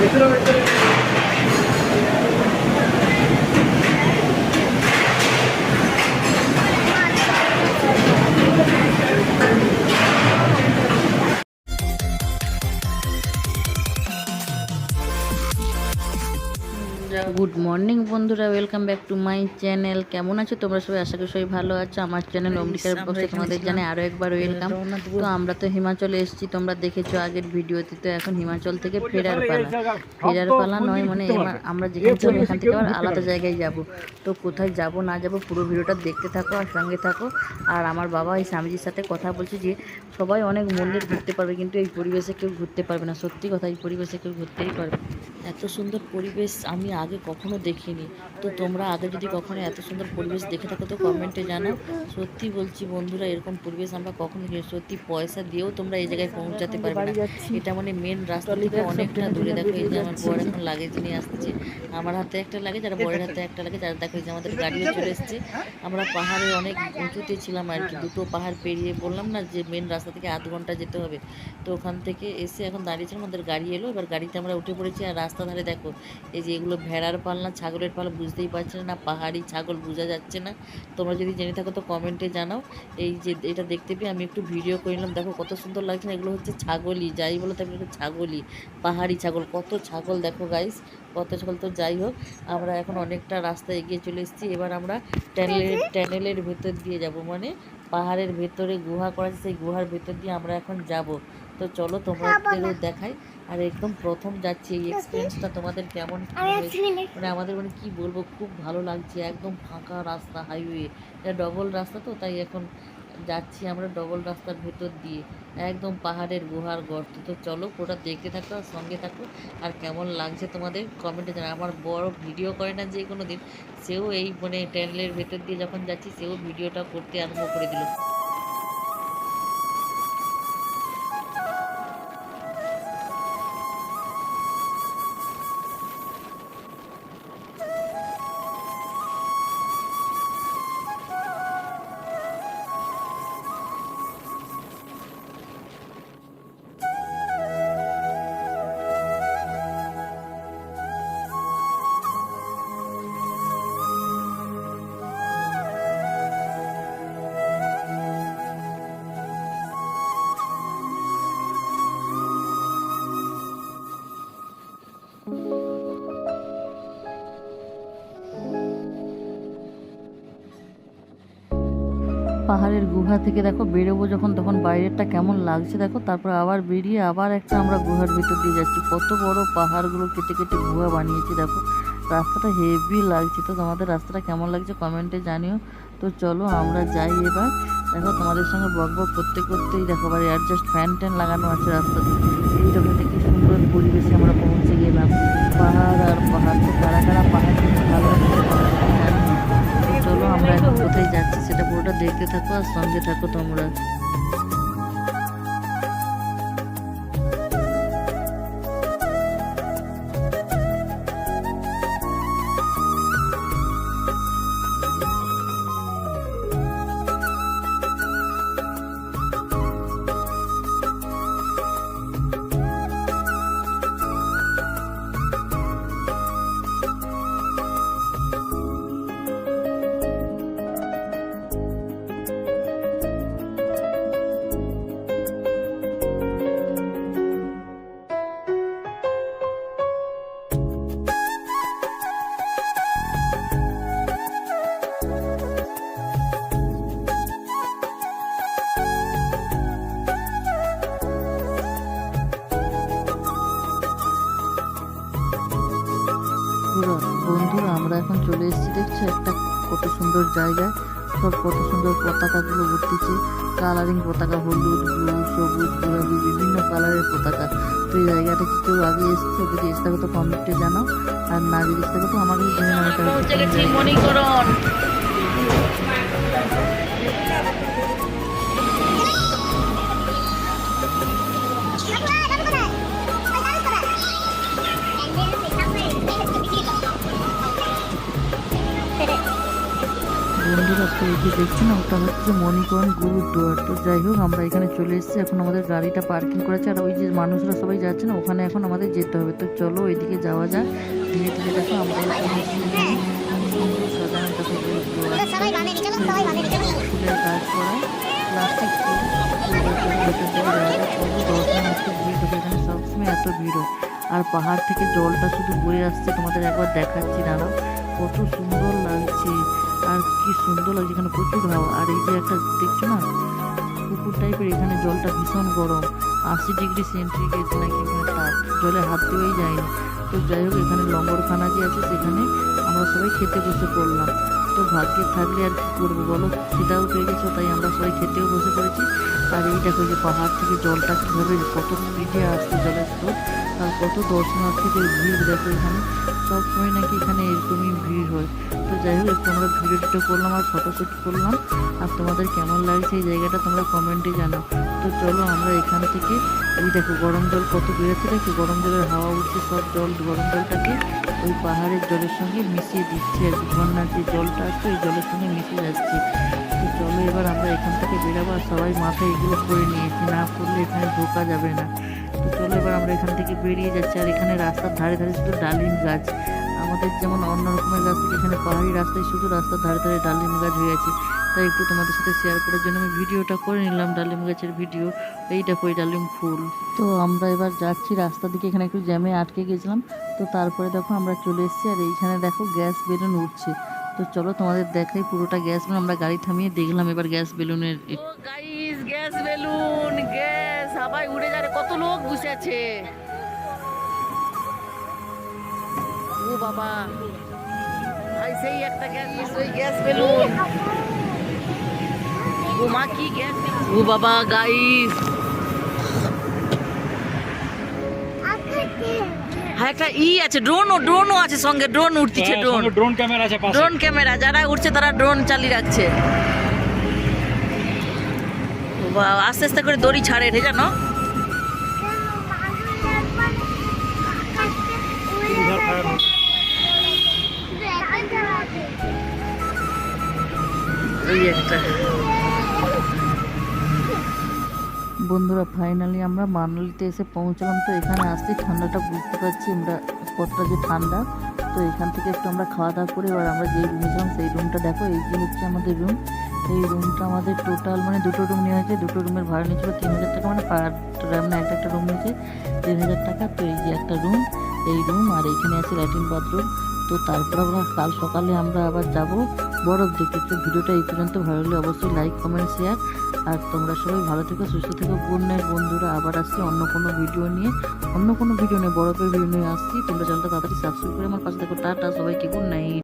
Gracias. Good morning বন্ধুরা welcome back to my channel কেমন আছো তোমরা সবাই? আশা করি সবাই ভালো আছো। আমার চ্যানেল অমৃতার পক্ষে তোমাদের জানে আরও একবার ওয়েলকাম তো আমরা তো হিমাচলে এসেছি তোমরা দেখেছ আগের ভিডিওতে। তো এখন হিমাচল থেকে ফেরার পালা। ফেরার পালা নয় মানে এবার আমরা যেখানে যাব এখান থেকে আবার আলাদা জায়গায় যাব। তো কোথায় যাব না যাব পুরো ভিডিওটা দেখতে থাকো আর সঙ্গে থাকো। আর আমার বাবা এই স্বামীজির সাথে কথা বলছে যে সবাই অনেক মন্দির ঘুরতে পারবে কিন্তু এই পরিবেশে কেউ ঘুরতে পারবে না। সত্যি কথা এই পরিবেশে কেউ ঘুরতেই পারবে। এত সুন্দর পরিবেশ আমি আগে কখনো দেখিনি। তো তোমরা আগে যদি কখনো এত সুন্দর পরিবেশ দেখে থাকো তো কমেন্টে জানাও। সত্যি বলছি বন্ধুরা এরকম পরিবেশ আমরা কখনো। সত্যি পয়সা দিয়েও তোমরা এই জায়গায় পৌঁছাতে পারবে না। এটা মানে মেন রাস্তা থেকে অনেকটা দূরে। দেখো এই যে আমার বর এখন লাগেজ নিয়ে আসছে। আমার হাতে একটা লাগে যারা বরের হাতে একটা লাগে যারা দেখো এই যে আমাদের গাড়িও চলে এসছে। আমরা পাহাড়ে অনেক উঁচুতে ছিলাম আর কি। দুটো পাহাড় পেরিয়ে বললাম না যে মেন রাস্তা থেকে আধ ঘণ্টা যেতে হবে। তো ওখান থেকে এসে এখন দাঁড়িয়েছিলাম আমাদের গাড়ি এলো। এবার গাড়িতে আমরা উঠে পড়েছি। আর রাস্তা ধারে দেখো এই যে এগুলো ভেড়ার পাল না ছাগলের পাল বুঝতেই পারছে না পাহাড়ি ছাগল বোঝা যাচ্ছে না। তোমরা যদি জেনে থাকো তো কমেন্টে জানাও। এই যে এটা দেখতে পেয়ে আমি একটু ভিডিও করে নিলাম। দেখো কত সুন্দর লাগছে না এগুলো হচ্ছে ছাগলই যাই বলো বলো ছাগলই পাহাড়ি ছাগল কত ছাগল দেখো গাইস কত ছাগল তো যাই হোক আমরা এখন অনেকটা রাস্তা এগিয়ে চলে এসেছি। এবার আমরা ট্যানেলের ট্যানেলের ভেতর দিয়ে যাব মানে পাহাড়ের ভেতরে গুহা করা আছে সেই গুহার ভেতর দিয়ে আমরা এখন যাব। তো চলো তোমাদেরও দেখাই। আর একদম প্রথম যাচ্ছি এই এক্সপিরিয়েন্সটা তোমাদের কেমন মানে আমাদের মানে কি বলব খুব ভালো লাগছে একদম ফাঁকা রাস্তা হাইওয়ে এটা ডবল রাস্তা তো তাই এখন যাচ্ছি আমরা ডবল রাস্তার ভেতর দিয়ে। একদম পাহাড়ের গুহার গর্ত। তো চলো ওটা দেখতে থাকো আর সঙ্গে থাকো। আর কেমন লাগছে তোমাদের কমেন্টে জানা আমার বড় ভিডিও করে না যে কোনো দিন সেও এই মানে ট্যানেলের ভেতর দিয়ে যখন যাচ্ছি সেও ভিডিওটা করতে আরম্ভ করে দিল। পাহাড়ের গুহা থেকে দেখো বেরোবো যখন, তখন বাইরেরটা কেমন লাগছে দেখো। তারপর আবার বেরিয়ে আবার একটা আমরা গুহার ভিতর দিয়ে যাচ্ছি। কত বড় পাহাড়গুলো কেটে কেটে গুহা বানিয়েছি দেখো। রাস্তাটা হেভি লাগছে তো, তোমাদের রাস্তাটা কেমন লাগছে কমেন্টে জানিও। তো চলো আমরা যাই এবার। দেখো তোমাদের সঙ্গে বক বক করতে করতেই দেখো, এবার অ্যাডজাস্ট ফ্যান ট্যান লাগানো আছে রাস্তাতে। এইরকম থাকো তোমরা। বন্ধুরা বন্ধুরা, আমরা এখন চলে এসেছি, দেখছি? একটা কত সুন্দর জায়গায় সব কত সুন্দর পতাকাগুলো উঠতেছে। কালারিং পতাকা, হলুদ ব্লু সবুজ, গোলাপি, বিভিন্ন কালারের পতাকা। তো এই জায়গাটা কি কেউ আগে এসছো? যদি এসে থাকো তো কমেন্টে জানাও। আর না যদি এসে থাকো তো আমাকে হচ্ছে বন্ধুরা তো এই যে দেখছি না ওটা হচ্ছে মণিকরণ গুরুদ্বার তো যাই হোক আমরা এখানে চলে এসেছি। এখন আমাদের গাড়িটা পার্কিং করেছে আর ওই যে মানুষরা সবাই যাচ্ছে না ওখানে এখন আমাদের যেতে হবে। তো চলো ওইদিকে যাওয়া যাক। ধীরে ধীরে দেখো আমরা ফুলের কাজ করা প্লাস্টিক এখানে সবসময় এত ভিড় আর পাহাড় থেকে জলটা শুধু বয়ে আসছে তোমাদের একবার দেখাচ্ছি দাঁড়াও। কত সুন্দর লাগছে। আর কি সুন্দর লাগছে এখানে প্রচুর হাওয়া। আর এই যে একটা দেখছ না, পুকুর টাইপের এখানে জলটা ভীষণ গরম। আশি ডিগ্রি সেন্টিগ্রেড নাকি এখানে তাপ। জলে হাত দেওয়াই যায়নি। তো যাই হোক, এখানে লঙ্গরখানা যে আছে, সেখানে আমরা সবাই খেতে বসে পড়লাম। তো ভাগ্যে থাকলে আর কি করব বলো? সেটাও পেয়ে গেছো, তাই আমরা সবাই খেতেও বসে পড়েছি। আর এই দেখো যে পাহাড় থেকে জলটা কীভাবে কত স্পিডে আসছে জলের স্রোত, আর কত দর্শনার্থীদের ভিড় দেখো এখানে। সবসময় নাকি এখানে এরকমই ভিড় হয়। তো যাই হোক, একটু আমরা ভিডিও টিডিও করলাম আর ফটোশ্যুট করলাম। আর তোমাদের কেমন লাগছে এই জায়গাটা তোমরা কমেন্টে জানাও। তো চলো আমরা এখান থেকে, এই দেখো গরম জল কত বেরোচ্ছে দেখো গরম জলের হাওয়া উঠছে, সব জল, গরম জলটাকে ওই পাহাড়ের জলের সঙ্গে মিশিয়ে দিচ্ছে আর কি, ঝর্ণার যে জলটা আসছে, ওই জলের সঙ্গে মিশে যাচ্ছে। তো চলো এবার আমরা এখান থেকে বেরাবো আর সবাই মাথায় এগুলো করে নিয়েছি না করলে এখানে ঢোকা যাবে না। তো চলো এবার আমরা এখান থেকে বেরিয়ে যাচ্ছি আর এখানে রাস্তার ধারে ধারে শুধু ডালিম গাছ। আমাদের যেমন অন্য রকমের গাছ এখানে পাহাড়ি রাস্তায় শুধু রাস্তার ধারে ধারে ডালিম গাছ হয়ে আছে। তাই একটু তোমাদের সাথে শেয়ার করার জন্য আমি ভিডিওটা করে নিলাম ডালিম গাছের ভিডিও এই দেখো ডালিম ফুল। তো আমরা এবার যাচ্ছি রাস্তা দিকে, এখানে একটু জ্যামে আটকে গেছিলাম। তো তারপরে দেখো আমরা চলে এসেছি আর এইখানে দেখো গ্যাস বেলুন উঠছে। তো চলো তোমাদের দেখাই পুরোটা গ্যাস বেলুন আমরা গাড়ি থামিয়ে দেখলাম এবার গ্যাস বেলুনের গাইস গ্যাস বেলুন গ্যাস হাওয়ায় উড়ে যাবে কত লোক বসে আছে। ও বাবা সেই একটা গ্যাস ওই গ্যাস বেলুন ও মা কি গ্যাস ও বাবা গাইস হ্যাঁ একটা ই আছে ড্রোনও ড্রোনও আছে সঙ্গে ড্রোন উঠতিছে ড্রোন ড্রোন ক্যামেরা আছে পাশে। ড্রোন ক্যামেরা যারা উঠছে তারা ড্রোন চালিয়ে রাখছে। বাহ, আস্তে আস্তে করে দড়ি ছাড়ে রে জানো ওই একটা। বন্ধুরা ফাইনালি আমরা মানালিতে এসে পৌঁছলাম। তো এখানে আসছি ঠান্ডাটা বুঝতে পারছি আমরা কতটা যে ঠান্ডা। তো এখান থেকে একটু আমরা খাওয়া দাওয়া করে এবার আমরা যেই রুমে ছিলাম সেই রুমটা দেখো, এই যে হচ্ছে আমাদের রুম এই রুমটা আমাদের টোটাল মানে দুটো রুম নেওয়া হয়েছে। দুটো রুমের ভাড়া নিয়েছিল তিন হাজার টাকা মানে পার মানে একটা একটা রুম নিয়েছে তিন হাজার টাকা। তো এই যে একটা রুম এই রুম আর এইখানে আছে ল্যাট্রিন বাথরুম তো তারপর আমরা কাল সকালে আমরা আবার যাব বরফ দেখতে। তো ভিডিওটা এই পর্যন্ত ভালো লাগলে অবশ্যই লাইক কমেন্ট শেয়ার আর তোমরা সবাই ভালো থেকো, সুস্থ থেকো। গুড নাইট বন্ধুরা আবার আসছি অন্য কোনো ভিডিও নিয়ে। অন্য কোনো ভিডিও নিয়ে, বরফের ভিডিও নিয়ে আসছি। তোমরা চ্যানেলটা তাড়াতাড়ি সাবস্ক্রাইব করে আমার পাশে দেখো টাটা সবাইকে গুড নাইট